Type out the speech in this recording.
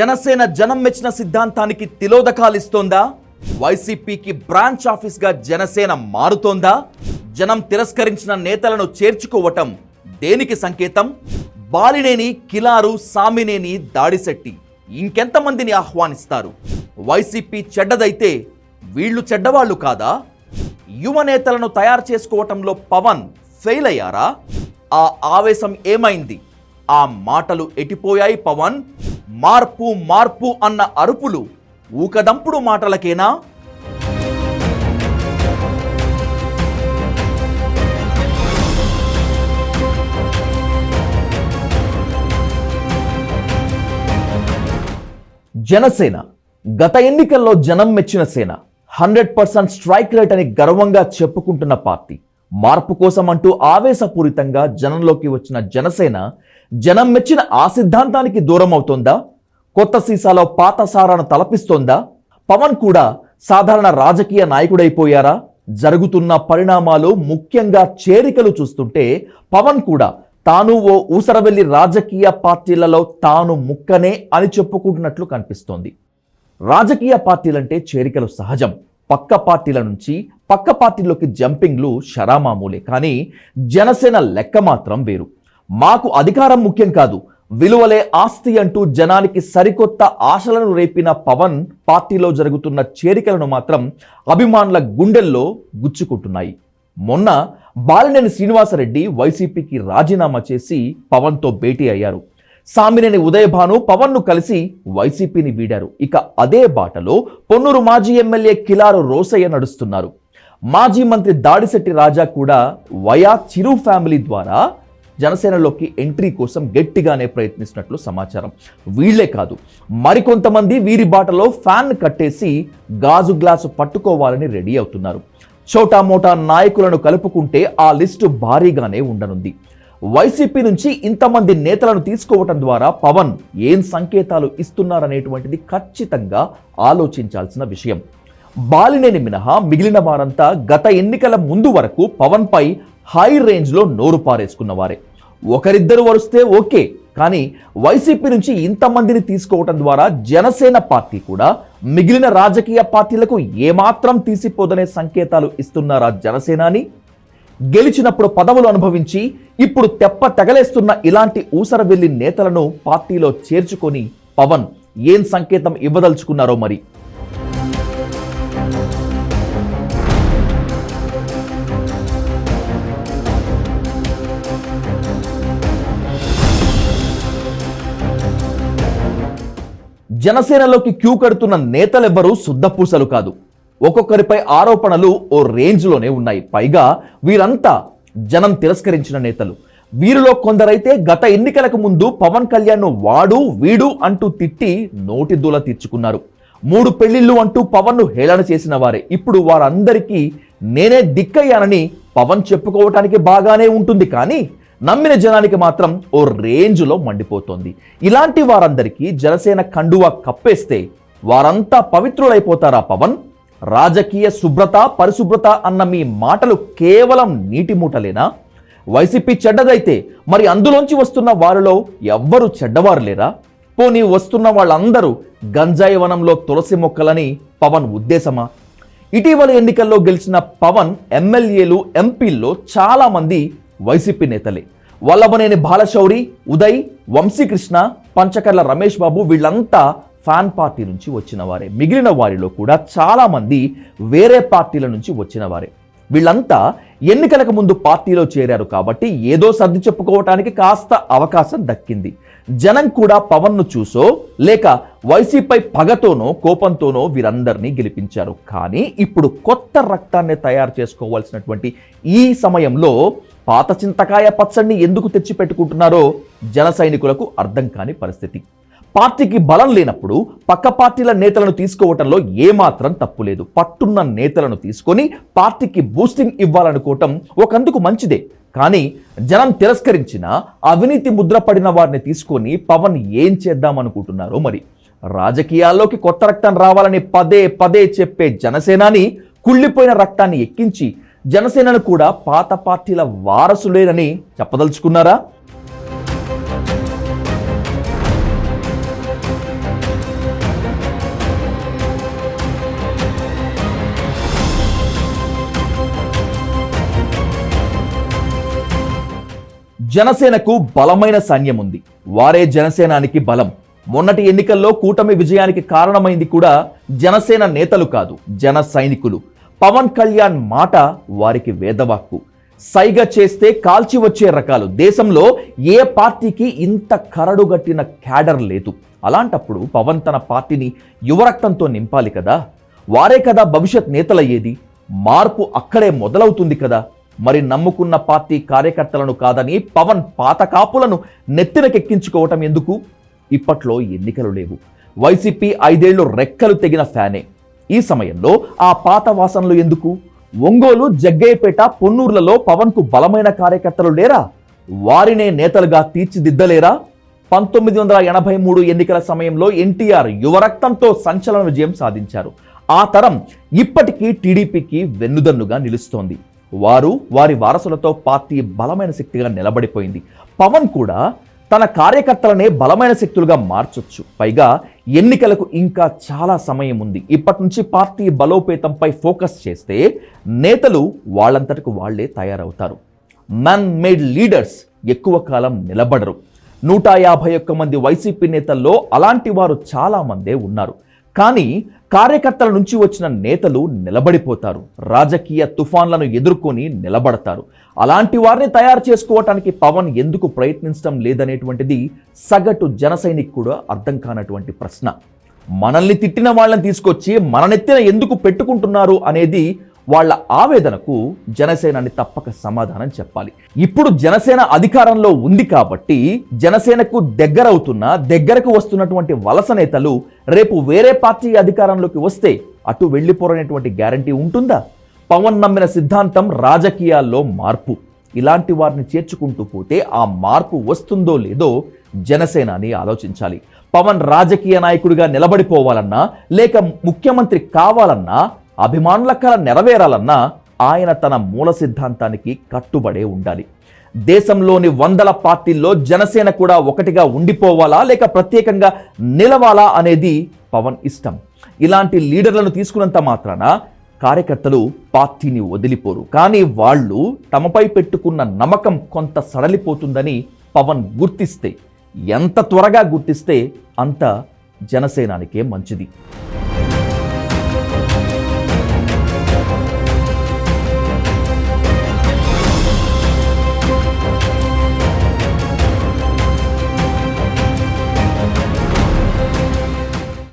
జనసేన జనం మెచ్చిన సిద్ధాంతానికి తిలోదకాలిస్తోందా? వైసీపీకి బ్రాంచ్ ఆఫీస్గా జనసేన మారుతోందా? జనం తిరస్కరించిన నేతలను చేర్చుకోవటం దేనికి సంకేతం? బాలినేని కిలారు సామినేని దాడిశెట్టి ఇంకెంతమందిని ఆహ్వానిస్తారు? వైసీపీ చెడ్డదైతే వీళ్ళు చెడ్డవాళ్ళు కాదా? యువ నేతలను తయారు చేసుకోవటంలో పవన్ ఫెయిల్ అయ్యారా? ఆ ఆవేశం ఏమైంది? ఆ మాటలు ఎటిపోయాయి పవన్? మార్పు మార్పు అన్న అరుపులు ఊకదంపుడు మాటలకేనా? జనసేన గత ఎన్నికల్లో జనం మెచ్చిన Sena hundred percent strike rate అని గర్వంగా చెప్పుకుంటున్న పార్టీ. మార్పు కోసం అంటూ ఆవేశపూరితంగా జనంలోకి వచ్చిన జనసేన జనం మెచ్చిన ఆ సిద్ధాంతానికి దూరం అవుతోందా కొత్త సీసాలో పాత సారాను తలపిస్తోందా? పవన్ కూడా సాధారణ రాజకీయ నాయకుడైపోయారా? జరుగుతున్న పరిణామాలు ముఖ్యంగా చేరికలు చూస్తుంటే పవన్ కూడా తాను ఓ ఊసరవెల్లి రాజకీయ పార్టీలలో తాను ముక్కనే అని చెప్పుకుంటున్నట్లు కనిపిస్తోంది. రాజకీయ పార్టీలంటే చేరికలు సహజం. పక్క పార్టీల నుంచి పక్క పార్టీలోకి జంపింగ్లు షరామామూలే కానీ జనసేన లెక్క మాత్రం వేరు. మాకు అధికారం ముఖ్యం కాదు విలువలే ఆస్తి అంటూ జనానికి సరికొత్త ఆశలను రేపిన పవన్ పార్టీలో జరుగుతున్న చేరికలను మాత్రం అభిమానుల గుండెల్లో గుచ్చుకుంటున్నాయి. మొన్న బాలినేని శ్రీనివాసరెడ్డి వైసీపీకి రాజీనామా చేసి పవన్తో భేటీ అయ్యారు. సామినేని ఉదయభాను పవన్ను కలిసి వైసీపీని వీడారు. ఇక అదే బాటలో పొన్నూరు మాజీ ఎమ్మెల్యే కిలారు రోసయ్య నడుస్తున్నారు. మాజీ మంత్రి దాడిశెట్టి రాజా కూడా వయా చిరు ఫ్యామిలీ ద్వారా జనసేనలోకి ఎంట్రీ కోసం గట్టిగానే ప్రయత్నిస్తున్నట్లు సమాచారం. వీళ్ళే కాదు మరికొంతమంది వీరి బాటలో ఫ్యాన్ కట్టేసి గాజు గ్లాసు పట్టుకోవాలని రెడీ అవుతున్నారు. చోటా మోటా నాయకులను కలుపుకుంటే ఆ లిస్టు భారీగానే ఉండనుంది. వైసీపీ నుంచి ఇంతమంది నేతలను తీసుకోవటం ద్వారా పవన్ ఏం సంకేతాలు ఇస్తున్నారనేటువంటిది ఖచ్చితంగా ఆలోచించాల్సిన విషయం. బాలినేని మినహా మిగిలిన వారంతా గత ఎన్నికల ముందు వరకు పవన్ పై హై రేంజ్లో నోరు పారేసుకున్నవారే. ఒకరిద్దరు వరుస్తే ఓకే కానీ వైసీపీ నుంచి ఇంతమందిని తీసుకోవటం ద్వారా జనసేన పార్టీ కూడా మిగిలిన రాజకీయ పార్టీలకు ఏమాత్రం తీసిపోదనే సంకేతాలు ఇస్తున్నారా జనసేనాని? గెలిచినప్పుడు పదవులు అనుభవించి ఇప్పుడు తెప్ప తెగలేస్తున్న ఇలాంటి ఊసరవెల్లి నేతలను పార్టీలో చేర్చుకొని పవన్ ఏం సంకేతం ఇవ్వదలుచుకున్నారో మరి? జనసేనలోకి క్యూ కడుతున్న నేతలెవ్వరూ శుద్ధపూసలు కాదు. ఒక్కొక్కరిపై ఆరోపణలు ఓ రేంజ్లోనే ఉన్నాయి. పైగా వీరంతా జనం తిరస్కరించిన నేతలు. వీరిలో కొందరైతే గత ఎన్నికలకు ముందు పవన్ కళ్యాణ్ను వాడు వీడు అంటూ తిట్టి నోటి దూల తీర్చుకున్నారు. మూడు పెళ్ళిళ్ళు అంటూ పవన్ను హేళన చేసిన వారే. ఇప్పుడు వారందరికీ నేనే దిక్కయ్యానని పవన్ చెప్పుకోవటానికి బాగానే ఉంటుంది కానీ నమ్మిన జనానికి మాత్రం ఓ రేంజ్లో మండిపోతోంది. ఇలాంటి వారందరికీ జనసేన కండువా కప్పేస్తే వారంతా పవిత్రులైపోతారా పవన్? రాజకీయ శుభ్రత పరిశుభ్రత అన్న మీ మాటలు కేవలం నీటి మూటలేనా? వైసీపీ చెడ్డదైతే మరి అందులోంచి వస్తున్న వారిలో ఎవ్వరు చెడ్డవారు లేరా పోనీ వస్తున్న వాళ్ళందరూ గంజాయి వనంలో తులసి మొక్కలని పవన్ ఉద్దేశమా? ఇటీవల ఎన్నికల్లో గెలిచిన పవన్ ఎమ్మెల్యేలు ఎంపీల్లో చాలామంది వైసీపీ నేతలే. వల్లభనేని బాలశౌరి ఉదయ్ వంశీకృష్ణ పంచకర్ల రమేష్ బాబు వీళ్ళంతా ఫ్యాన్ పార్టీ నుంచి వచ్చిన వారే. మిగిలిన వారిలో కూడా చాలామంది వేరే పార్టీల నుంచి వచ్చిన వారే. వీళ్ళంతా ఎన్నికలకు ముందు పార్టీలో చేరారు కాబట్టి ఏదో సర్ది చెప్పుకోవటానికి కాస్త అవకాశం దక్కింది. జనం కూడా పవన్ను చూసో లేక వైసీపై పగతోనో కోపంతోనో వీరందరినీ గెలిపించారు. కానీ ఇప్పుడు కొత్త రక్తాన్ని తయారు చేసుకోవాల్సినటువంటి ఈ సమయంలో పాత చింతకాయ పచ్చడిని ఎందుకు తెచ్చి పెట్టుకుంటున్నారో జన సైనికులకు అర్థం కాని పరిస్థితి. పార్టీకి బలం లేనప్పుడు పక్క పార్టీల నేతలను తీసుకోవటంలో ఏమాత్రం తప్పు లేదు. పట్టున్న నేతలను తీసుకొని పార్టీకి బూస్టింగ్ ఇవ్వాలనుకోవటం ఒకందుకు మంచిదే. కానీ జనం తిరస్కరించిన అవినీతి ముద్ర పడిన వారిని తీసుకొని పవన్ ఏం చేద్దామనుకుంటున్నారో మరి? రాజకీయాల్లోకి కొత్త రక్తం రావాలని పదే పదే చెప్పే జనసేనాని కుళ్ళిపోయిన రక్తాన్ని ఎక్కించి జనసేనను కూడా పాత పార్టీల వారసులేనని చెప్పదలుచుకున్నారా? జనసేనకు బలమైన సైన్యం ఉంది వారే జనసేనానికి బలం. మొన్నటి ఎన్నికల్లో కూటమి విజయానికి కారణమైంది కూడా జనసేన నేతలు కాదు జన సైనికులు. పవన్ కళ్యాణ్ మాట వారికి వేదవాక్కు. సైగ చేస్తే కాల్చి వచ్చే రకాలు. దేశంలో ఏ పార్టీకి ఇంత కరడుగట్టిన క్యాడర్ లేదు. అలాంటప్పుడు పవన్ తన పార్టీని యువరక్తంతో నింపాలి కదా. వారే కదా భవిష్యత్ నేతలయ్యేది. మార్పు అక్కడే మొదలవుతుంది కదా. మరి నమ్ముకున్న పార్టీ కార్యకర్తలను కాదని పవన్ పాత కాపులను నెత్తినకెక్కించుకోవటం ఎందుకు? ఇప్పట్లో ఎన్నికలు లేవు. వైసీపీ ఐదేళ్ళు రెక్కలు తెగిన ఫ్యానే. ఈ సమయంలో ఆ పాత వాసనలు ఎందుకు? ఒంగోలు జగ్గయ్యపేట పొన్నూర్లలో పవన్కు బలమైన కార్యకర్తలు లేరా? వారినే నేతలుగా తీర్చిదిద్దలేరా? పంతొమ్మిది వందల ఎనభై మూడు ఎన్నికల సమయంలో ఎన్టీఆర్ యువరక్తంతో సంచలన విజయం సాధించారు. ఆ తరం ఇప్పటికీ టీడీపీకి వెన్నుదన్నుగా నిలుస్తోంది. వారు వారి వారసులతో పార్టీ బలమైన శక్తిగా నిలబడిపోయింది. పవన్ కూడా తన కార్యకర్తలనే బలమైన శక్తులుగా మార్చొచ్చు. పైగా ఎన్నికలకు ఇంకా చాలా సమయం ఉంది. ఇప్పటి నుంచి పార్టీ బలోపేతంపై ఫోకస్ చేస్తే నేతలు వాళ్ళంతటికి వాళ్ళే తయారవుతారు. మన్ మేడ్ లీడర్స్ ఎక్కువ కాలం నిలబడరు. నూట యాభై ఒక్క మంది వైసీపీ నేతల్లో అలాంటి వారు చాలా మందే ఉన్నారు. కానీ కార్యకర్తల నుంచి వచ్చిన నేతలు నిలబడిపోతారు. రాజకీయ తుఫాన్లను ఎదుర్కొని నిలబడతారు. అలాంటి వారిని తయారు చేసుకోవటానికి పవన్ ఎందుకు ప్రయత్నించడం లేదనేటువంటిది సగటు జన కూడా అర్థం కానటువంటి ప్రశ్న. మనల్ని తిట్టిన వాళ్ళని తీసుకొచ్చి మన నెత్తిన ఎందుకు పెట్టుకుంటున్నారు అనేది వాళ్ళ ఆవేదనకు జనసేనని తప్పక సమాధానం చెప్పాలి. ఇప్పుడు జనసేన అధికారంలో ఉంది కాబట్టి జనసేనకు దగ్గరవుతున్న దగ్గరకు వస్తున్నటువంటి వలస నేతలు రేపు వేరే పార్టీ అధికారంలోకి వస్తే అటు వెళ్ళిపోరనేటువంటి గ్యారంటీ ఉంటుందా? పవన్ నమ్మిన సిద్ధాంతం రాజకీయాల్లో మార్పు. ఇలాంటి వారిని చేర్చుకుంటూ పోతే ఆ మార్పు వస్తుందో లేదో జనసేనాని ఆలోచించాలి. పవన్ రాజకీయ నాయకుడిగా నిలబడిపోవాలన్నా లేక ముఖ్యమంత్రి కావాలన్నా అభిమానుల కళ నెరవేరాలన్నా ఆయన తన మూల సిద్ధాంతానికి కట్టుబడే ఉండాలి. దేశంలోని వందల పార్టీల్లో జనసేన కూడా ఒకటిగా ఉండిపోవాలా లేక ప్రత్యేకంగా నిలవాలా అనేది పవన్ ఇష్టం. ఇలాంటి లీడర్లను తీసుకున్నంత మాత్రాన కార్యకర్తలు పార్టీని వదిలిపోరు. కానీ వాళ్ళు తమపై పెట్టుకున్న నమ్మకం కొంత సడలిపోతుందని పవన్ గుర్తిస్తే ఎంత త్వరగా గుర్తిస్తే అంత జనసేనానికే మంచిది.